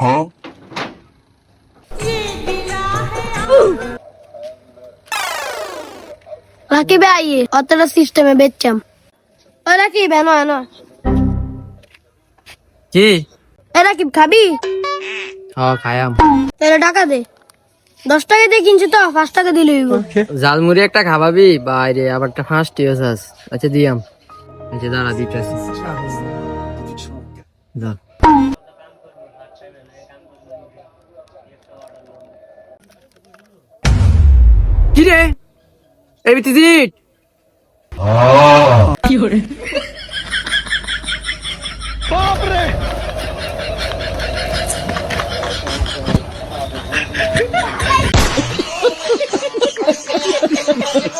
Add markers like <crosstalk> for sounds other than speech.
Huh? Rakib আইয়ে অতটা সিস্টেমে বেচছাম ও রাকিব এনো এনো। কি? এ রাকিব খাবি? হ্যাঁ খায়াম। তাহলে টাকা দে। দশ টাকা দিয়ে কিনছি তো পাঁচ টাকা দিলে জালমুড়ি একটা খাবাবি? বাইরে আবার একটা ফাঁস টিওস আচ্ছা দিয়াম। আচ্ছা দাঁড়া দিতে আসিস দিতেছি দাঁড়া। কি রে? এই বিতিজিট <laughs>